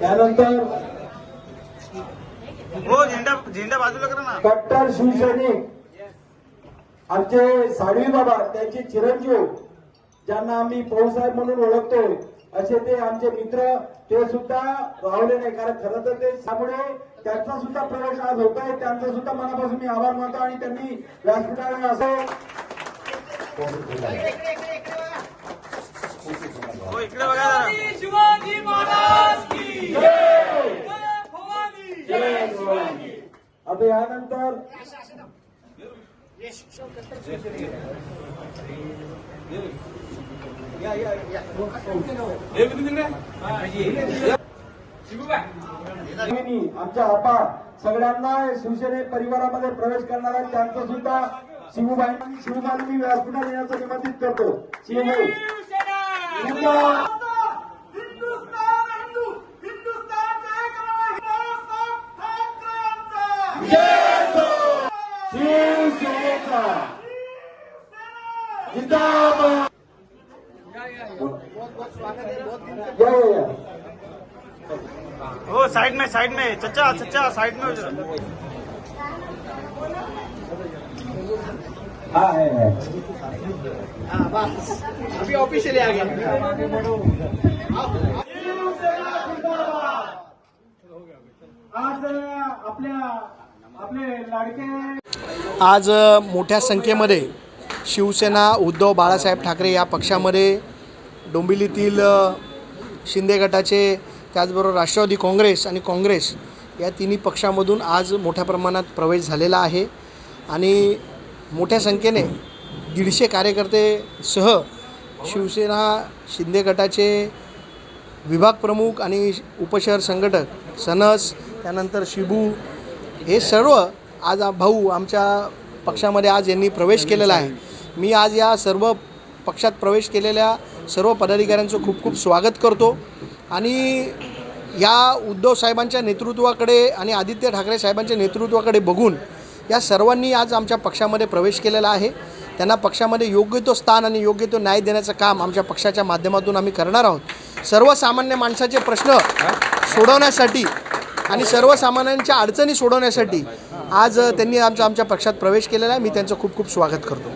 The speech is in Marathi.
त्यानंतर हो झेंडा झेंडा बाजूला करा ना. कट्टर शिवसैनिक. आमचे साडवी बाबा त्यांचे चिरंजीव ज्यांना आम्ही भाऊसाहेब म्हणून ओळखतोय असे ते आमचे मित्र ते सुद्धा रावले नाही कारण खरं तर ते त्यामुळे त्यांचा सुद्धा प्रवेश आज होत आहे त्यांचा सुद्धा मनापासून मी आभार मानतो आणि त्यांनी व्यासपीठाला असं हो इकडे बघा. आता यानंतर आमच्या आपा सगळ्यांना शिवसेने परिवारामध्ये प्रवेश करणार आहेत त्यांचं सुद्धा शिवबाई शिवबाई मी व्यासपीठात येण्याचं निमंत्रित करतो. शिवबाई. ठाकरे यांचा शिवसेनेचा जिंदाबाद या, या, या. हो साइड में साइड में चचा चचा साइड में हो जरा हा आहे, आहे. अभी ऑफिशियली आ गया आज आपल्या आपले लाडके आज मोठ्या संख्येमध्ये शिवसेना उद्धव बाळासाहेब ठाकरे या पक्षामध्ये डोंबिवलीतील शिंदे गटाचे त्याचबरोबर राष्ट्रवादी काँग्रेस आणि काँग्रेस या तिन्ही पक्षामधून आज मोठ्या प्रमाणात प्रवेश झालेला आहे. आणि मोठ्या संख्येने दीडशे कार्यकर्ते सह शिवसेना शिंदे गटाचे विभाग प्रमुख आणि उपशहर संघटक सनस त्यानंतर शिबू हे सर्व आज भाऊ आमच्या पक्षामध्ये आज यांनी प्रवेश केलेला आहे. मी आज या सर्व पक्षात प्रवेश केलेल्या सर्व पदाधिकाऱ्यांचं खूप खूप स्वागत करतो. आणि या उद्धव साहेबांच्या नेतृत्वाकडे आणि आदित्य ठाकरे साहेबांच्या नेतृत्वाकडे बघून या सर्वांनी आज आमच्या पक्षामध्ये प्रवेश केलेला आहे. त्यांना पक्षामध्ये योग्य तो स्थान आणि योग्य तो न्याय देण्याचं काम आमच्या पक्षाच्या माध्यमातून आम्ही करणार आहोत. सर्वसामान्य माणसाचे प्रश्न सोडवण्यासाठी आणि सर्वसामान्यांच्या अडचणी सोडवण्यासाठी आज त्यांनी आमच्या आमच्या पक्षात प्रवेश केलेला आहे. मी त्यांचं खूप खूप स्वागत करतो.